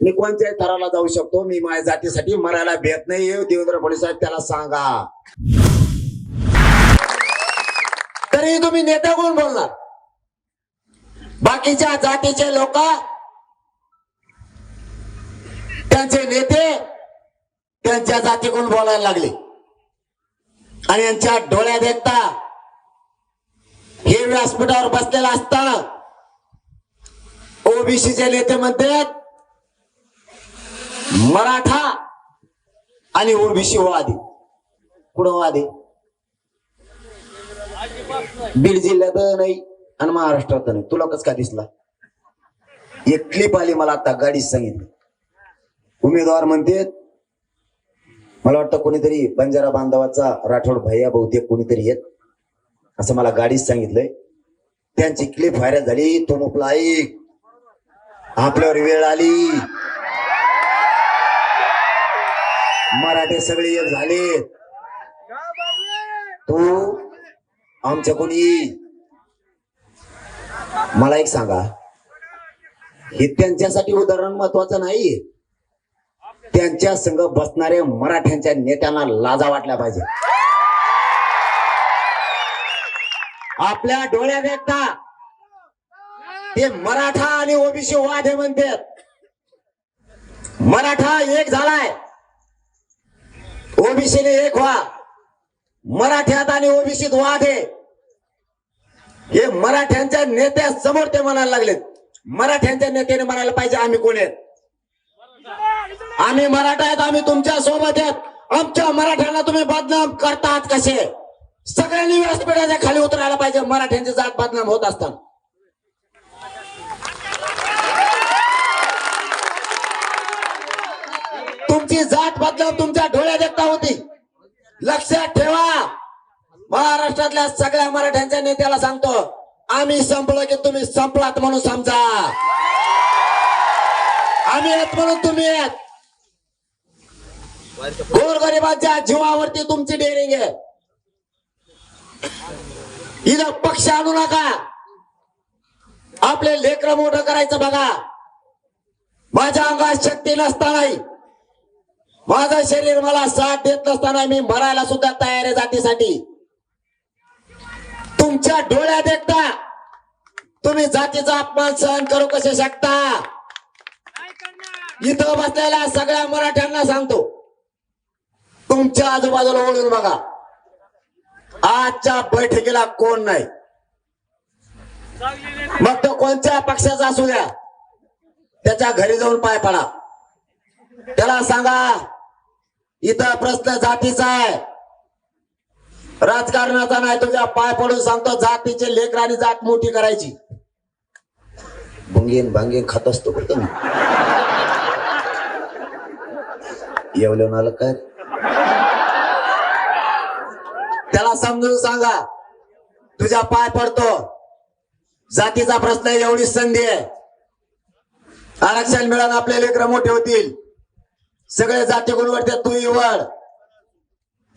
मी कोणत्याही थराला जाऊ शकतो. मी माझ्या जातीसाठी मरायला भेट नाही देवेंद्र फडणवीस साहेब त्याला सांगा. तरी तुम्ही नेते कोण बोलणार? बाकीच्या जातीचे लोक त्यांचे नेते त्यांच्या जातीकडून बोलायला लागले. आणि यांच्या डोळ्यात एकता हे व्यासपीठावर बसलेला असताना ओबीसीचे नेते म्हणतात मराठा आणि ओबीसी वादी. कुठं वादी? बीड जिल्ह्यात नाही आणि महाराष्ट्रात नाही. तुला कस का दिसला? एक क्लिप आली मला आता गाडीच सांगितली. उमेदवार म्हणते मला वाटतं कोणीतरी बंजारा बांधवाचा राठोड भैया बहुतेक कोणीतरी येत असं मला गाडीच सांगितलंय. त्यांची क्लिप व्हायरल झाली तो मुकला ऐक आपल्यावर वेळ आली. मराठे सगळे एक झाले. तू आमच्या कोणी मला एक सांगा. हे त्यांच्यासाठी उदाहरण महत्वाचं नाही. त्यांच्या संघ बसणाऱ्या मराठ्यांच्या नेत्यांना लाजा वाटल्या पाहिजे. आपल्या डोळ्यात एकता ते मराठा आणि ओबीसी वादे म्हणतात. मराठा एक झालाय. ओबीसीने एक व्हा. मराठ्यात आणि ओबीसीत वाद आहे. हे मराठ्यांच्या नेत्या समोर ते म्हणायला लागलेत. मराठ्यांच्या नेत्याने म्हणायला पाहिजे आम्ही कोण आहेत? आम्ही मराठा आहेत आम्ही तुमच्यासोबत आहेत. आमच्या मराठ्यांना तुम्ही बदनाम करतात कसे? सगळ्यांनी व्यासपीठाच्या खाली उतरायला पाहिजे. मराठ्यांची जात बदनाम होत असताना. तुमची जात बदलाव तुमच्या डोळ्यात एकता होती. लक्षात ठेवा. महाराष्ट्रातल्या सगळ्या मराठ्यांच्या नेत्याला सांगतो आम्ही संपलो की तुम्ही संपलात म्हणून समजा. आम्ही येत म्हणून तुम्ही येत. गोरगरिबांच्या जीवावरती तुमची डेअरिंग आहे. इथं पक्ष आणू नका. आपले लेकर मोठं करायचं बघा. माझ्या अंगात शक्ती नसतानाही माझं शरीर मला साथ देत नसताना मी मरायला सुद्धा तयार आहे जातीसाठी. तुमच्या डोळ्यात देखता तुम्ही जातीचा अपमान सहन करू कसे शकता? इथं बसलेल्या सगळ्या मराठ्यांना सांगतो. तुमच्या आजूबाजूला ओळून बघा. आजच्या बैठकीला कोण नाही? मग तो कोणत्या पक्षाचा असू द्या? त्याच्या घरी जाऊन पाय पडा. त्याला सांगा इथं प्रश्न जातीचा आहे. राजकारणाचा नाही तुझ्या पाय पडून सांगतो जातीचे लेकर आणि जात मोठी करायची. भुंगीन भांगीन खात असतो कुठं मी येवलं आलं काय? त्याला समजून सांगा तुझ्या पाय पडतो. जातीचा प्रश्न एवढी संधी आहे. आरक्षण मिळालं आपले लेकर मोठे होतील. सगळे जाती गुणवत्ता तू वाढ.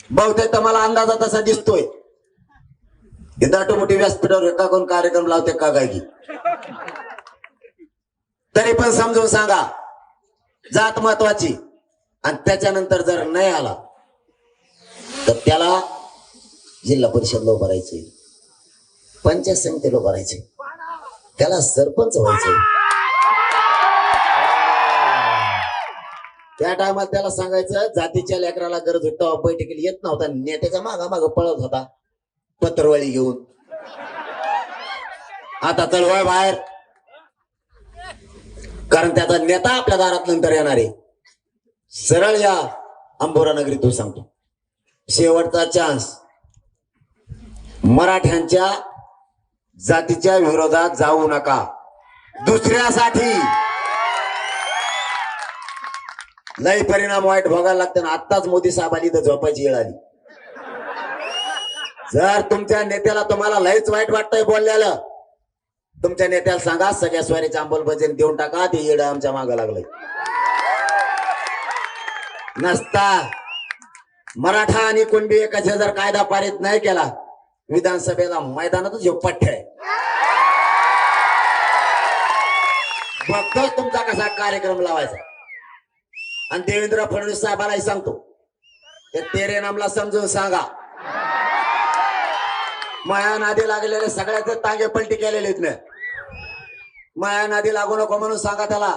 बहुतेक तर मला अंदाजा तसा दिसतोय. हे दाटो मोठी व्यासपीठावर एका कोण कार्यक्रम लावते का कायगी तरी पण समजून सांगा जात महत्वाची. आणि त्याच्यानंतर जर नाही आला तर त्याला जिल्हा परिषदला उभारायचे पंचायत समितीला उभारायचे त्याला सरपंच व्हायचे. त्या टायमात त्याला सांगायचं जातीच्या लेकराला गरज होती तेव्हा बैठकीला येत नव्हता. नेत्याच्या मागा माग पळत होता. पत्रवळी घेऊन. आता चळवळ बाहेर. कारण त्याचा नेता आपल्या दारात नंतर येणार आहे. सरळ या. अंबोरा नगरीतून सांगतो. शेवटचा चान्स मराठ्यांच्या जातीच्या विरोधात जाऊ नका. दुसऱ्यासाठी लय परिणाम वाईट भोगायला लागते ना आत्ताच मोदी साहेबांनी इथं झोपायची वेळ आली. जर तुमच्या नेत्याला तुम्हाला लयच वाईट वाटतंय बोलल्याला तुमच्या नेत्याला सांगा सगळ्या स्वारीच्या अंमलबजावणी देऊन टाका ते येड आमच्या मागं लागलंय. नसता. मराठा आणि कुणबी एकाचा जर कायदा पारित नाही केला विधानसभेला मैदानातच झोपट्ट आहे. बघतोच तुमचा कसा कार्यक्रम लावायचा. आणि देवेंद्र फडणवीस साहेबालाही सांगतो. ते तेरे नामला समजून सांगा. माया नादी लागलेले सगळ्याचे तांगे पलटी केलेले आहेत ना माया नादी लागू नको म्हणून सांगा त्याला.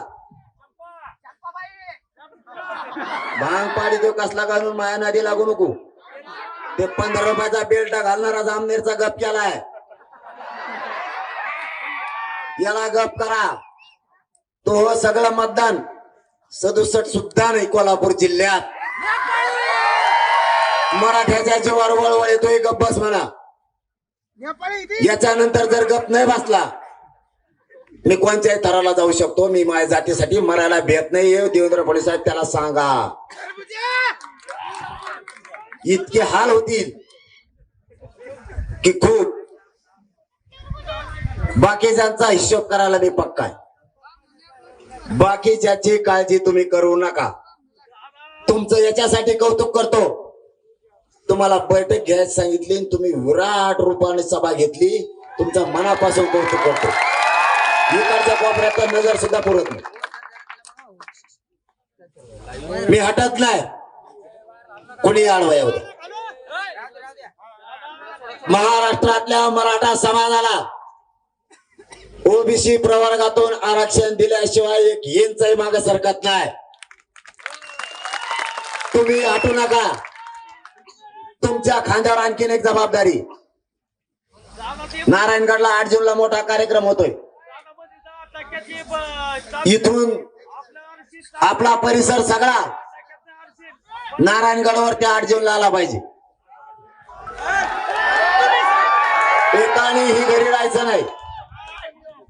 भांग पाडी देऊ कसला घालून माया नदी लागू नको? ते पंधरा रुपयाचा बेल्ट घालणारा जामनेरचा गप केलाय. याला गप करा. तो हो सगळं मतदान. सदुसष्ट सुद्धा नाही कोल्हापूर जिल्ह्यात. मराठ्याच्या जीवावर वळवळ येतोय गप बस म्हणा. याच्यानंतर जर गप नाही बसला मी कोणत्याही थराला जाऊ शकतो मी माझ्या जातीसाठी मरायला भेट नाही देवेंद्र फडणवीस साहेब त्याला सांगा. इतके हाल होतील की खूप. बाकीच्यांचा हिशोब करायला मी पक्का आहे. बाकीच्याची काळजी तुम्ही करू नका. तुमचं याच्यासाठी कौतुक करतो. तुम्हाला बैठक घ्यायला सांगितली आणि तुम्ही विराट रूपाने सभा घेतली. तुमचा मनापासून कौतुक करतो. इकडच्या कोपऱ्यात नजर सुद्धा पुरत नाही. मी हटत नाही. कोणी आडवाय होत महाराष्ट्रातल्या मराठा समाजाला ओबीसी प्रवर्गातून आरक्षण दिल्याशिवाय एक इंचही मागे सरकत नाही. तुम्ही हटू नका. तुमच्या खांद्यावर आणखीन एक जबाबदारी. नारायणगडला आठ जूनला मोठा कार्यक्रम होतोय. इथून आपला परिसर सगळा नारायणगडवर त्या आठ जूनला आला पाहिजे. एकाने ही घरी राहायचं नाही.